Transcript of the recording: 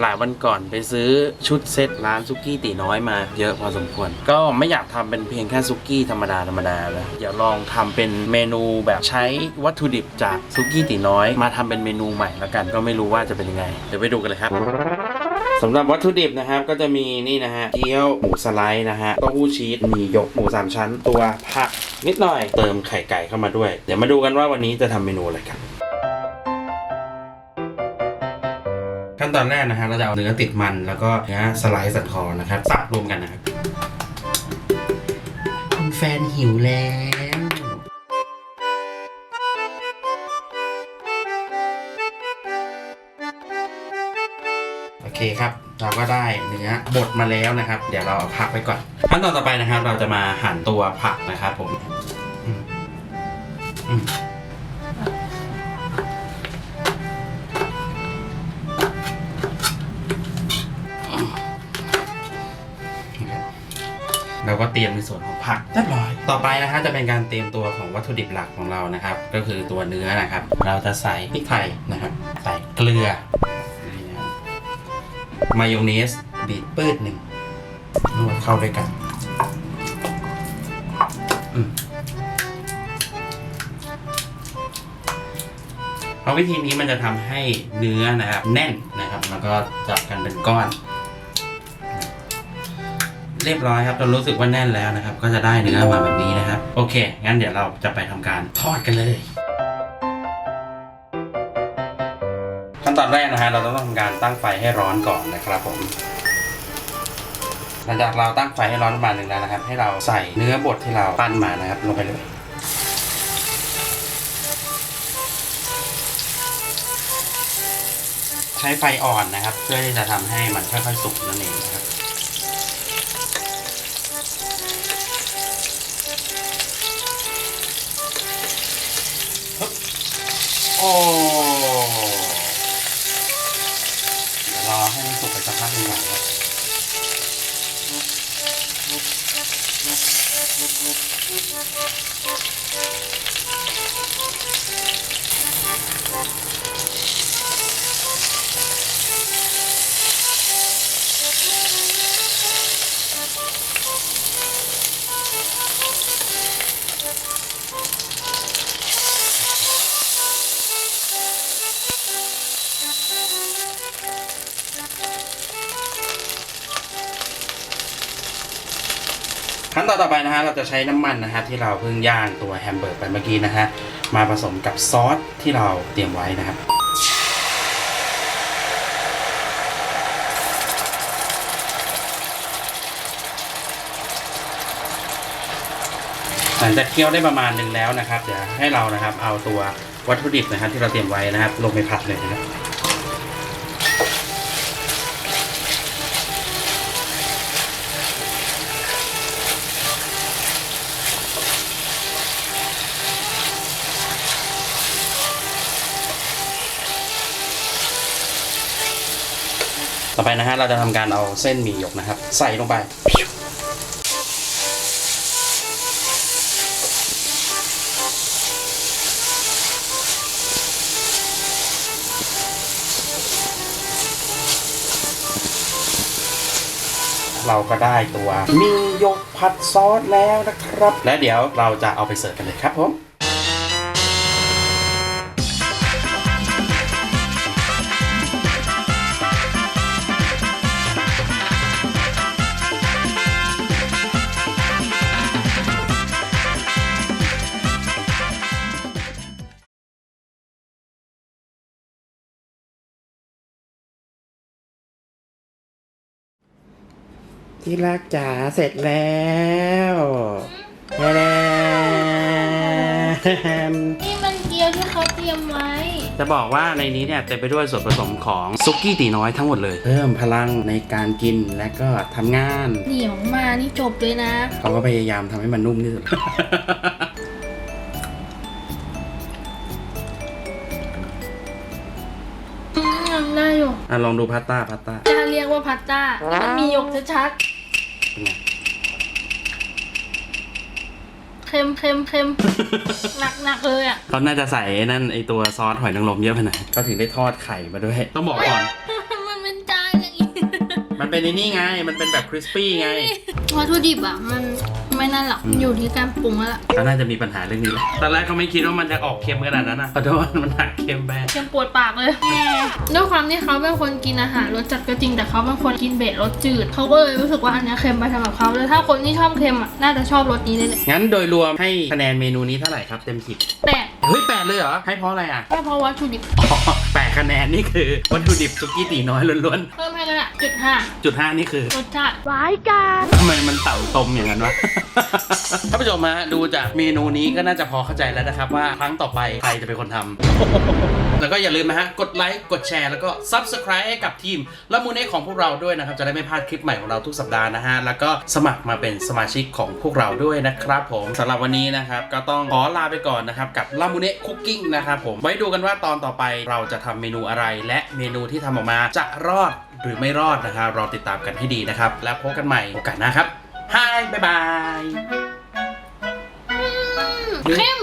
หลายวันก่อนไปซื้อชุดเซตร้านซุกี้ตีน้อยมาเยอะพอสมควร ก็ไม่อยากทำเป็นเพียงแค่ซุกี้ธรรมดาธรรมดาเลยเดี๋ยวลองทำเป็นเมนูแบบใช้วัตถุดิบจากซุกี้ตีน้อย มาทำเป็นเมนูใหม่แล้วกัน ก็ไม่รู้ว่าจะเป็นยังไง เดี๋ยวไปดูกันเลยครับสำหรับวัตถุดิบนะครับก็จะมีนี่นะฮะเกี๊ยวหมูสไลด์นะฮะเต้าหู้ชีสมียกหมูสามชั้นตัวผักนิดหน่อยเติมไข่ไก่เข้ามาด้วย เดี๋ยวมาดูกันว่าวันนี้จะทำเมนูอะไรกัน นตอนแรกนะฮะเราจะเอาเนื้อติดมันแล้วก็เนื้อสไลด์สันคอนะครับสับรวมกันนะครับคุณแฟนหิวแล้วโอเคครับเราก็ได้เนื้อบดมาแล้วนะครับ เดี๋ยวเราเอาพักไว้ก่อนขั้นตอนต่อไปนะครับ เราจะมาหั่นตัวผักนะครับผมอืม เราก็เตรียมในส่วนของผัก เรียบร้อย ต่อไปนะฮะจะเป็นการเตรียมตัวของวัตถุดิบหลักของเรานะครับ ก็คือตัวเนื้อนะครับ เราจะใส่พริกไทยนะครับ ใส่เกลือนี่นะมายองเนสบีบปื้ดหนึ่งนวดเข้าด้วยกันอืมเพราะวิธีนี้มันจะทำให้เนื้อนะครับ แน่นนะครับ แล้วก็จับกันเป็นก้อน เรียบร้อยครับเรารู้สึกว่าแน่นแล้วนะครับ ก็จะได้เนื้อมาแบบนี้นะครับ โอเค งั้นเดี๋ยวเราจะไปทำการทอดกันเลย ขั้นตอนแรกนะฮะเราต้องทำการตั้งไฟให้ร้อนก่อนนะครับผมหลังจากเราตั้งไฟให้ร้อนประมาณหนึ่งแล้วนะครับ ให้เราใส่เนื้อบดที่เราปั้นมานะครับ ลงไปเลยใช้ไฟอ่อนนะครับ เพื่อที่จะทำให้มันค่อยๆสุกนั่นเองนะครับ โอ้เดี๋ยวรอให้มันสุกไปสักพักหนึ่งก่อนครับ ตอนต่อไปนะฮะเราจะใช้น้ำมันนะฮะที่เราเพิ่งย่างตัวแฮมเบอร์กไปเมื่อกี้นะฮะมาผสมกับซอสที่เราเตรียมไว้นะครับหลังจากเคี่ยวได้ประมาณหนึ่งแล้วนะครับ เดี๋ยวให้เรานะครับเอาตัววัตถุดิบนะครับที่เราเตรียมไว้นะครับ ลงไปผัดเลยนะครับ ต่อไปนะฮะเราจะทำการเอาเส้นหมี่หยกนะครับ ใส่ลงไป เราก็ได้ตัวหมีหยกผัดซอสแล้วนะครับ และเดี๋ยวเราจะเอาไปเสิร์ฟกันเลยครับผม ที่รักจ๋าเสร็จแล้วแล้นี่มันเกี๊ยวที่เขาเตรียมไว้ จะบอกว่าในนี้เนี่ยเต็มไปด้วยส่วนผสมของซุกี้ตีน้อยทั้งหมดเลย เพิ่มพลังในการกินและก็ทำงานเหนียวมานี่จบเลยนะ เขาก็พยายามทำให้มันนุ่มที่สุด อืมได้อยู่อะลองดูพาสต้าพาสต้าจะเรียกว่าพาสต้ามันมีหยกชัด เป็นไงๆเค็มเค็มเค็มหนักหนักเลยอะ เขาน่าจะใส่ไอ้นั่นไอตัวซอสหอยนางรมเยอะไปหน่อยเขาถึงได้ทอดไข่มาด้วย ต้องบอกก่อน มันเป็นจานอย่างนี้มันเป็นในนี่ไง มันเป็นแบบคริสปี้ไง วัตถุดิบอะ มัน ไม่นั่นหรอกมันอยู่ที่การปรุงแล้วล่ะเขาน่าจะมีปัญหาเรื่องนี้แหละตอนแรกเขาไม่คิดว่ามันจะออกเค็มขนาดนั้นนะขอโทษมันหักเค็มไปเค็มปวดปากเลยด้วยความที่เขาเป็นคนกินอาหารรสจัดก็จริงแต่เขาเป็นคนกินเบสรสจืดเขาก็เลยรู้สึกว่าอันเนี้ยเค็มไปสำหรับเขาแล้วถ้าคนที่ชอบเค็มอะน่าจะชอบรสนี้เลยแหละงั้นโดยรวมให้คะแนนเมนูนี้เท่าไหร่ครับเต็มสิบแปดเฮ้ยแปดเลยเหรอให้เพราะอะไรอะก็เพราะวัตถุดิบ อ๋อ แปดคะแนนนี่คือวัตถุดิบซุกี้ตีน้อยล้วนเพิ่มให้เลยอะจุดห้าๆ จุดห้านี่คือ รสชาติร้ายกาจทำไมมันเต่าตมอย่างนั้นวะ ท่านผู้ชมฮะดูจากเมนูนี้ก็น่าจะพอเข้าใจแล้วนะครับ ว่าครั้งต่อไปใครจะเป็นคนทำ แล้วก็อย่าลืมนะฮะ กดไลค์กดแชร์แล้วก็ Subscribe ให้กับทีมละมูเน่ของพวกเราด้วยนะครับ จะได้ไม่พลาดคลิปใหม่ของเราทุกสัปดาห์นะฮะ แล้วก็สมัครมาเป็นสมาชิกของพวกเราด้วยนะครับผมสำหรับวันนี้นะครับ ก็ต้องขอลาไปก่อนนะครับ กับละมูเน่คุกกิ้งนะครับผมไว้ดูกันว่าตอนต่อไปเราจะทำเมนูอะไร และเมนูที่ทำออกมาจะรอดหรือไม่รอดนะครับรอติดตามกันให้ดีนะครับ แล้วพบกันใหม่โอกาสหน้าครับฮายบ๊ายบายเข้ม